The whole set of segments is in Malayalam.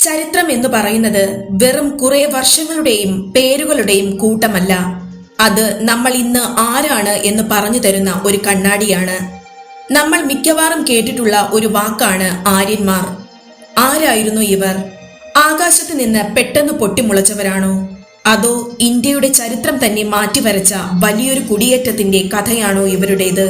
ചരിത്രം എന്ന് പറയുന്നത് വെറും കുറെ വർഷങ്ങളുടെയും പേരുകളുടെയും കൂട്ടമല്ല. അത് നമ്മൾ ഇന്ന് ആരാണ് എന്ന് പറഞ്ഞു തരുന്ന ഒരു കണ്ണാടിയാണ്. നമ്മൾ മിക്കവാറും കേട്ടിട്ടുള്ള ഒരു വാക്കാണ് ആര്യന്മാർ. ആരായിരുന്നു ഇവർ? ആകാശത്ത് നിന്ന് പെട്ടെന്ന് പൊട്ടിമുളച്ചവരാണോ? അതോ ഇന്ത്യയുടെ ചരിത്രം തന്നെ മാറ്റിവരച്ച വലിയൊരു കുടിയേറ്റത്തിന്റെ കഥയാണോ ഇവരുടേത്?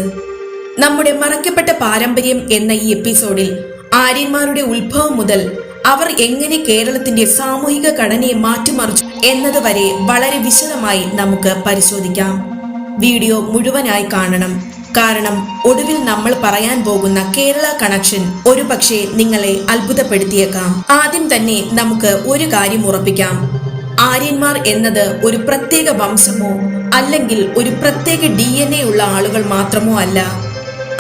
നമ്മുടെ മറക്കപ്പെട്ട പാരമ്പര്യം എന്ന ഈ എപ്പിസോഡിൽ ആര്യന്മാരുടെ ഉത്ഭവം മുതൽ അവർ എങ്ങനെ കേരളത്തിന്റെ സാമൂഹിക ഘടനയെ മാറ്റിമറിച്ചു എന്നതുവരെ വളരെ വിശദമായി നമുക്ക് പരിശോധിക്കാം. വീഡിയോ മുഴുവനായി കാണണം. കാരണം ഒടുവിൽ നമ്മൾ പറയാൻ പോകുന്ന കേരള കണക്ഷൻ ഒരുപക്ഷെ നിങ്ങളെ അത്ഭുതപ്പെടുത്തിയേക്കാം. ആദ്യം തന്നെ നമുക്ക് ഒരു കാര്യം ഉറപ്പിക്കാം. ആര്യന്മാർ എന്നത് ഒരു പ്രത്യേക വംശമോ അല്ലെങ്കിൽ ഒരു പ്രത്യേക ഡി എൻ എ ഉള്ള ആളുകൾ മാത്രമോ അല്ല.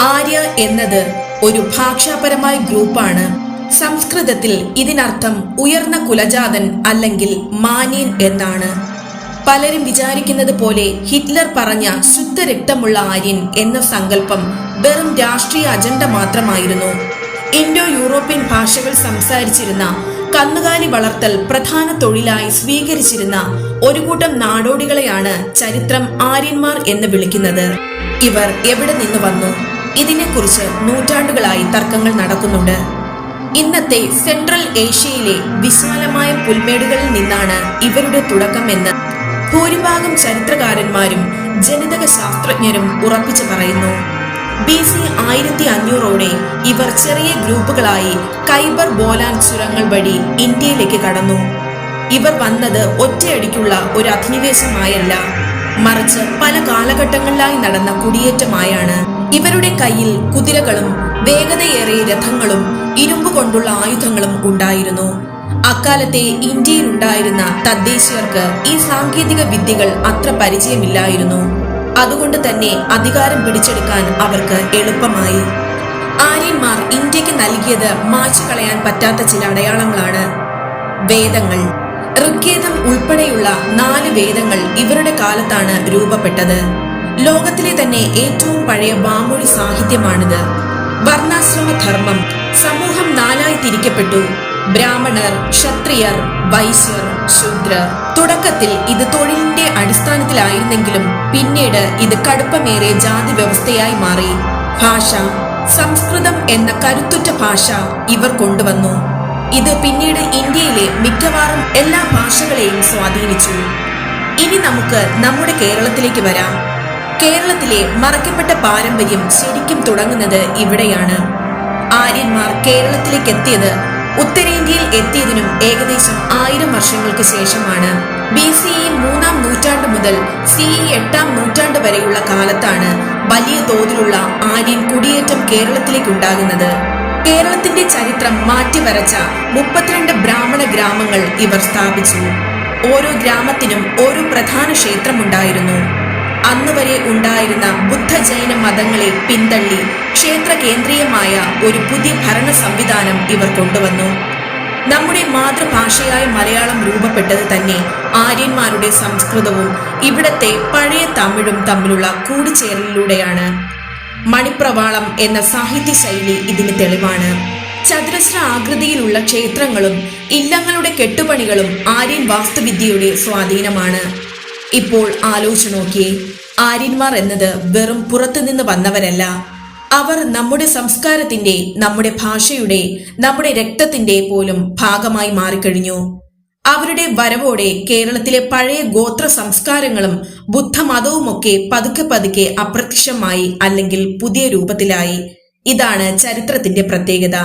ആര്യ എന്നത് ഒരു ഭാഷാപരമായ ഗ്രൂപ്പാണ്. സംസ്കൃതത്തിൽ ഇതിനർത്ഥം ഉയർന്ന കുലജാതൻ അല്ലെങ്കിൽ മാന്യൻ എന്നാണ്. പലരും വിചാരിക്കുന്നത് പോലെ ഹിറ്റ്ലർ പറഞ്ഞ ശുദ്ധരക്തമുള്ള ആര്യൻ എന്ന സങ്കല്പം വെറും രാഷ്ട്രീയ അജണ്ട മാത്രമായിരുന്നു. ഇൻഡോ യൂറോപ്യൻ ഭാഷകൾ സംസാരിച്ചിരുന്ന കന്നുകാലി വളർത്തൽ പ്രധാന തൊഴിലായി സ്വീകരിച്ചിരുന്ന ഒരു കൂട്ടം നാടോടികളെയാണ് ചരിത്രം ആര്യന്മാർ എന്ന് വിളിക്കുന്നത്. ഇവർ എവിടെ നിന്ന് വന്നു? ഇതിനെക്കുറിച്ച് നൂറ്റാണ്ടുകളായി തർക്കങ്ങൾ നടക്കുന്നുണ്ട്. ഇന്നത്തെ സെൻട്രൽ ഏഷ്യയിലെ വിശാലമായ പുൽമേടുകളിൽ നിന്നാണ് ഇവരുടെ തുടക്കമെന്ന് ഭൂരിഭാഗം ചരിത്രകാരന്മാരും ജനിതക ശാസ്ത്രജ്ഞരും ഉറപ്പിച്ചു പറയുന്നു. ബി സി ആയിരത്തി അഞ്ഞൂറോടെ ഇവർ ചെറിയ ഗ്രൂപ്പുകളായി കൈബർ ബോലാൻ ചുരങ്ങൾ വഴി ഇന്ത്യയിലേക്ക് കടന്നു. ഇവർ വന്നത് ഒറ്റയടിക്കുള്ള ഒരു അധിനിവേശമായല്ല. മറിച്ച് പല കാലഘട്ടങ്ങളിലായി നടന്ന കുടിയേറ്റമായാണ്. ഇവരുടെ കയ്യിൽ കുതിരകളും വേഗതയേറിയ രഥങ്ങളും ഇരുമ്പ് കൊണ്ടുള്ള ആയുധങ്ങളും ഉണ്ടായിരുന്നു. അക്കാലത്തെ ഇന്ത്യയിൽ ഉണ്ടായിരുന്ന തദ്ദേശീയർക്ക് ഈ സാങ്കേതിക വിദ്യകൾ അത്ര പരിചയമില്ലായിരുന്നു. അതുകൊണ്ട് തന്നെ അധികാരം പിടിച്ചെടുക്കാൻ അവർക്ക് എളുപ്പമായി. ആര്യന്മാർ ഇന്ത്യയ്ക്ക് നൽകിയത് മായ്ച്ചു കളയാൻ പറ്റാത്ത ചില അടയാളങ്ങളാണ്. വേദങ്ങൾ. ഋഗ്വേദം ഉൾപ്പെടെയുള്ള നാല് വേദങ്ങൾ ഇവരുടെ കാലത്താണ് രൂപപ്പെട്ടത്. ലോകത്തിലെ തന്നെ ഏറ്റവും പഴയ വാമൊഴി സാഹിത്യമാണിത്. വർണാശ്രമ ധർമ്മം സമൂഹം നാലായി തിരിക്കപ്പെട്ടു. ബ്രാഹ്മണർ ക്ഷത്രിയർ വൈശ്യർ ശൂദ്രർ. തുടക്കത്തിൽ ഇത് തൊഴിലിന്റെ അടിസ്ഥാനത്തിലായിരുന്നെങ്കിലും പിന്നീട് ഇത് കടുപ്പമേറിയ ജാതി വ്യവസ്ഥയായി മാറി. ഭാഷ സംസ്കൃതം എന്ന കരുത്തുറ്റ ഭാഷ ഇവർ കൊണ്ടുവന്നു. ഇത് പിന്നീട് ഇന്ത്യയിലെ മിക്കവാറും എല്ലാ ഭാഷകളെയും സ്വാധീനിച്ചു. ഇനി നമുക്ക് നമ്മുടെ കേരളത്തിലേക്ക് വരാം. കേരളത്തിലെ മറക്കപ്പെട്ട പാരമ്പര്യം ശരിക്കും തുടങ്ങുന്നത് ഇവിടെയാണ്. ആര്യന്മാർ കേരളത്തിലേക്ക് എത്തിയത് ഉത്തരേന്ത്യയിൽ എത്തിയതിനും ഏകദേശം ആയിരം വർഷങ്ങൾക്ക് ശേഷമാണ്. ബി സി ഇ മൂന്നാം നൂറ്റാണ്ട് മുതൽ സി ഇ എട്ടാം നൂറ്റാണ്ട് വരെയുള്ള കാലത്താണ് വലിയ തോതിലുള്ള ആര്യൻ കുടിയേറ്റം കേരളത്തിലേക്ക് ഉണ്ടാകുന്നത് കേരളത്തിന്റെ ചരിത്രം മാറ്റിവരച്ച മുപ്പത്തിരണ്ട് ബ്രാഹ്മണ ഗ്രാമങ്ങൾ ഇവർ സ്ഥാപിച്ചു. ഓരോ ഗ്രാമത്തിനും ഓരോ പ്രധാന ക്ഷേത്രമുണ്ടായിരുന്നു. അന്നുവരെ ഉണ്ടായിരുന്ന ബുദ്ധജൈന മതങ്ങളെ പിന്തള്ളി ക്ഷേത്ര കേന്ദ്രീയമായ ഒരു പുതിയ ഭരണ സംവിധാനം ഇവർ കൊണ്ടുവന്നു. നമ്മുടെ മാതൃഭാഷയായ മലയാളം രൂപപ്പെട്ടത് തന്നെ ആര്യന്മാരുടെ സംസ്കൃതവും ഇവിടത്തെ പഴയ തമിഴും തമ്മിലുള്ള കൂടിച്ചേരലിലൂടെയാണ്. മണിപ്രവാളം എന്ന സാഹിത്യ ശൈലി ഇതിന് തെളിവാണ്. ചതുരശ്ര ആകൃതിയിലുള്ള ക്ഷേത്രങ്ങളും ഇല്ലങ്ങളുടെ കെട്ടുപണികളും ആര്യൻ വാസ്തുവിദ്യയുടെ സ്വാധീനമാണ്. ഇപ്പോൾ ആലോചിച്ചു നോക്കിയേ. ആര്യന്മാർ എന്നത് വെറും പുറത്തുനിന്ന് വന്നവരല്ല. അവർ നമ്മുടെ സംസ്കാരത്തിന്റെ നമ്മുടെ ഭാഷയുടെ നമ്മുടെ രക്തത്തിന്റെ പോലും ഭാഗമായി മാറിക്കഴിഞ്ഞു. അവരുടെ വരവോടെ കേരളത്തിലെ പഴയ ഗോത്ര സംസ്കാരങ്ങളും ബുദ്ധമതവുമൊക്കെ പതുക്കെ പതുക്കെ അപ്രത്യക്ഷമായി അല്ലെങ്കിൽ പുതിയ രൂപത്തിലായി. ഇതാണ് ചരിത്രത്തിന്റെ പ്രത്യേകത.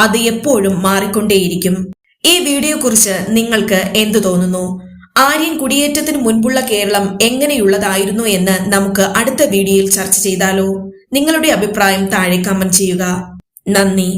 അത് എപ്പോഴും മാറിക്കൊണ്ടേയിരിക്കും. ഈ വീഡിയോ കുറിച്ച് നിങ്ങൾക്ക് എന്തു തോന്നുന്നു? ആര്യൻ കുടിയേറ്റത്തിന് മുൻപുള്ള കേരളം എങ്ങനെയുള്ളതായിരുന്നു എന്ന് നമുക്ക് അടുത്ത വീഡിയോയിൽ ചർച്ച ചെയ്താലോ. നിങ്ങളുടെ അഭിപ്രായം താഴെ കമന്റ് ചെയ്യുക. നന്ദി.